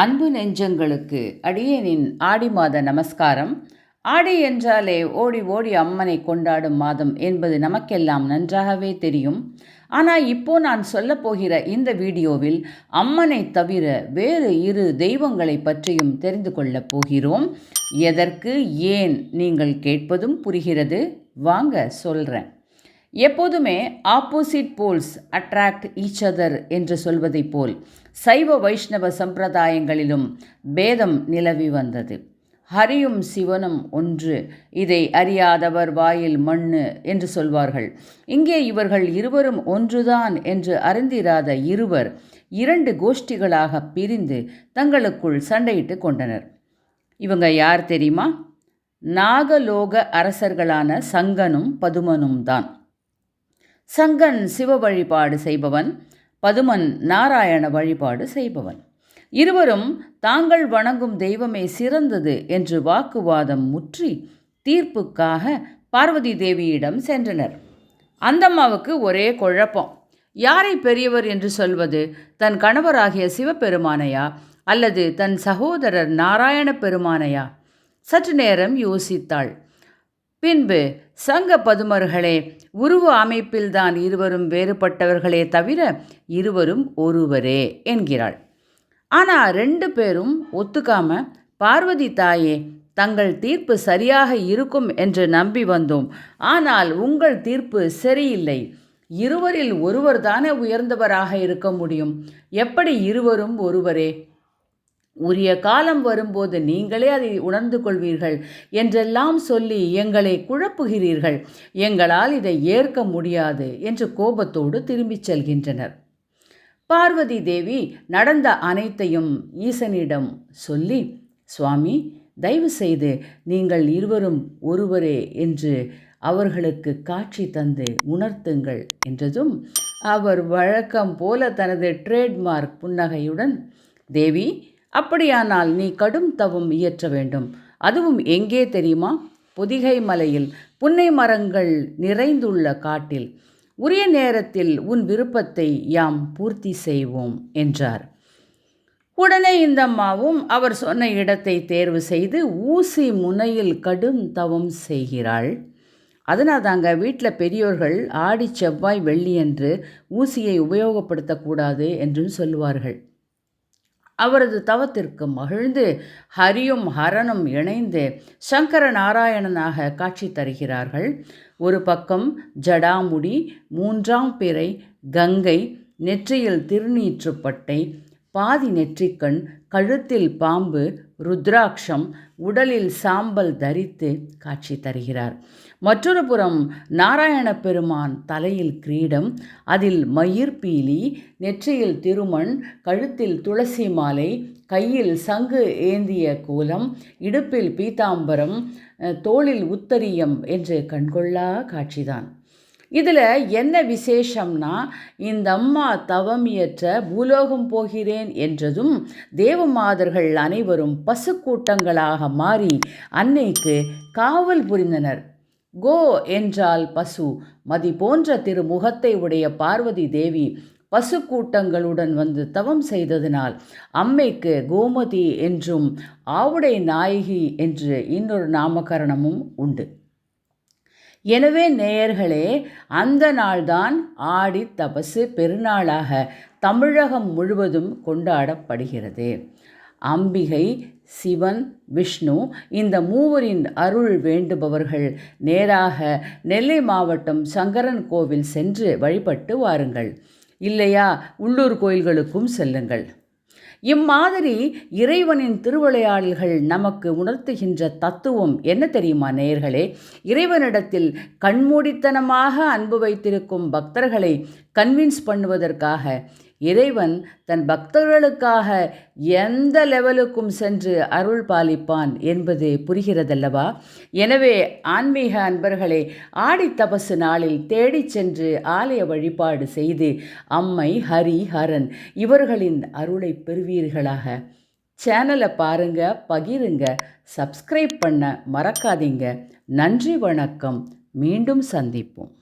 அன்பு நெஞ்சங்களுக்கு அடியேனின் ஆடி மாத நமஸ்காரம். ஆடி என்றாலே ஓடி ஓடி அம்மனை கொண்டாடும் மாதம் என்பது நமக்கெல்லாம் நன்றாகவே தெரியும். ஆனால் இப்போ நான் சொல்லப் போகிற இந்த வீடியோவில் அம்மனை தவிர வேறு இரு தெய்வங்களை பற்றியும் தெரிந்து கொள்ளப் போகிறோம். எதற்கு ஏன் நீங்கள் கேட்பதும் புரிகிறது. வாங்க சொல்கிறேன் எப்போதுமே opposite poles attract each other என்று சொல்வதைப் போல் சைவ வைஷ்ணவ சம்பிரதாயங்களிலும் பேதம் நிலவி வந்தது. ஹரியும் சிவனும் ஒன்று இதை அறியாதவர் வாயில் மண்ணு என்று சொல்வார்கள். இங்கே இவர்கள் இருவரும் ஒன்றுதான் என்று அறிந்திராத இருவர் இரண்டு கோஷ்டிகளாக பிரிந்து தங்களுக்குள் சண்டையிட்டு கொண்டனர். இவங்க யார் தெரியுமா? நாகலோக அரசர்களான சங்கனும் பதுமனும் தான். சங்கன் சிவ வழிபாடு செய்பவன் பதுமன் நாராயண வழிபாடு செய்பவன். இருவரும் தாங்கள் வணங்கும் தெய்வமே சிறந்தது என்று வாக்குவாதம் முற்றி தீர்ப்புக்காக பார்வதி தேவியிடம் சென்றனர். அந்தம்மாவுக்கு ஒரே குழப்பம். யாரை பெரியவர் என்று சொல்வது தன் கணவராகிய சிவபெருமானையா அல்லது தன் சகோதரர் நாராயண பெருமானையா? சற்று நேரம் யோசித்தாள். பின்பு சங்க பதுமர்களே உருவ அமைப்பில்தான் இருவரும் வேறுபட்டவர்களே தவிர இருவரும் ஒருவரே என்கிறாள். ஆனால் ரெண்டு பேரும் ஒத்துக்காம பார்வதி தாயே தங்கள் தீர்ப்பு சரியாக இருக்கும் என்று நம்பி வந்தோம். ஆனால் உங்கள் தீர்ப்பு சரியில்லை. இருவரில் ஒருவர் தானே உயர்ந்தவராக இருக்க முடியும். எப்படி இருவரும் ஒருவரே? உரிய காலம் வரும்போது நீங்களே அதை உணர்ந்து கொள்வீர்கள் என்றெல்லாம் சொல்லி எங்களை குழப்புகிறீர்கள். எங்களால் இதை ஏற்க முடியாது என்று கோபத்தோடு திரும்பிச் செல்கின்றனர். பார்வதி தேவி நடந்த அனைத்தையும் ஈசனிடம் சொல்லி சுவாமி தயவு செய்து நீங்கள் இருவரும் ஒருவரே என்று அவர்களுக்கு காட்சி தந்து உணர்த்துங்கள் என்றதும் அவர் வழக்கம் போல தனது ட்ரேட்மார்க் புன்னகையுடன் தேவி அப்படியானால் நீ கடும் தவம் இயற்ற வேண்டும். அதுவும் எங்கே தெரியுமா? பொதிகை மலையில் புன்னை மரங்கள் நிறைந்துள்ள காட்டில். உரிய நேரத்தில் உன் விருப்பத்தை யாம் பூர்த்தி செய்வோம் என்றார். உடனே இந்த அம்மாவும் அவர் சொன்ன இடத்தை தேர்வு செய்து ஊசி முனையில் கடும் தவம் செய்கிறாள். அதனால் தாங்க வீட்டில் பெரியோர்கள் ஆடி செவ்வாய் வெள்ளியன்று ஊசியை உபயோகப்படுத்தக்கூடாது என்றும் சொல்வார்கள் அவரது தவத்திற்கு மகிழ்ந்து ஹரியும் ஹரனும் இணைந்து சங்கர நாராயணனாக காட்சி தருகிறார்கள். ஒரு பக்கம் ஜடாமுடி மூன்றாம் பிறை கங்கை நெற்றியில் திருநீற்றுப்பட்டை பாதி நெற்றிக்கண் கழுத்தில் பாம்பு ருத்ராட்சம் உடலில் சாம்பல் தரித்து காட்சி தருகிறார். மற்றொரு புறம் நாராயண பெருமான் தலையில் கிரீடம் அதில் மயிர் பீலி நெற்றியில் திருமண் கழுத்தில் துளசி மாலை கையில் சங்கு ஏந்திய கோலம் இடுப்பில் பீதாம்பரம் தோளில் உத்தரியம் என்று கண்கொள்ளா காட்சிதான். இதில் என்ன விசேஷம்னா இந்த அம்மா தவம் இயற்ற பூலோகம் போகிறேன் என்றதும் தேவமாதர்கள் அனைவரும் பசுக்கூட்டங்களாக மாறி அன்னைக்கு காவல் புரிந்தனர். கோ என்றால் பசு மதி போன்ற திருமுகத்தை உடைய பார்வதி தேவி பசு கூட்டங்களுடன் வந்து தவம் செய்ததினால் அம்மைக்கு கோமதி என்றும் ஆவுடை நாயகி என்று இன்னொரு நாமகரணமும் உண்டு. எனவே நேயர்களே அந்த நாள்தான் ஆடி தபசு பெருநாளாக தமிழகம் முழுவதும் கொண்டாடப்படுகிறது. அம்பிகை சிவன் விஷ்ணு இந்த மூவரின் அருள் வேண்டுபவர்கள் நேராக நெல்லை மாவட்டம் சங்கரன் கோவில் சென்று வழிபட்டு வாருங்கள். இல்லையா உள்ளூர் கோயில்களுக்கும் செல்லுங்கள். இம்மாதிரி இறைவனின் திருவிளையாடல்கள் நமக்கு உணர்த்துகின்ற தத்துவம் என்ன தெரியுமா நேயர்களே? இறைவனிடத்தில் கண்மூடித்தனமாக அன்பு வைத்திருக்கும் பக்தர்களை கன்வின்ஸ் பண்ணுவதற்காக இறைவன் தன் பக்தர்களுக்காக எந்த லெவலுக்கும் சென்று அருள் பாலிப்பான் என்பது புரிகிறதல்லவா? எனவே ஆன்மீக அன்பர்களே ஆடி தபசு நாளில் தேடிச் சென்று ஆலய வழிபாடு செய்து அம்மை ஹரி ஹரன் இவர்களின் அருளை பெறுவீர்களாக. சேனலை பாருங்க பகிருங்க சப்ஸ்கிரைப் பண்ண மறக்காதீங்க. நன்றி வணக்கம். மீண்டும் சந்திப்போம்.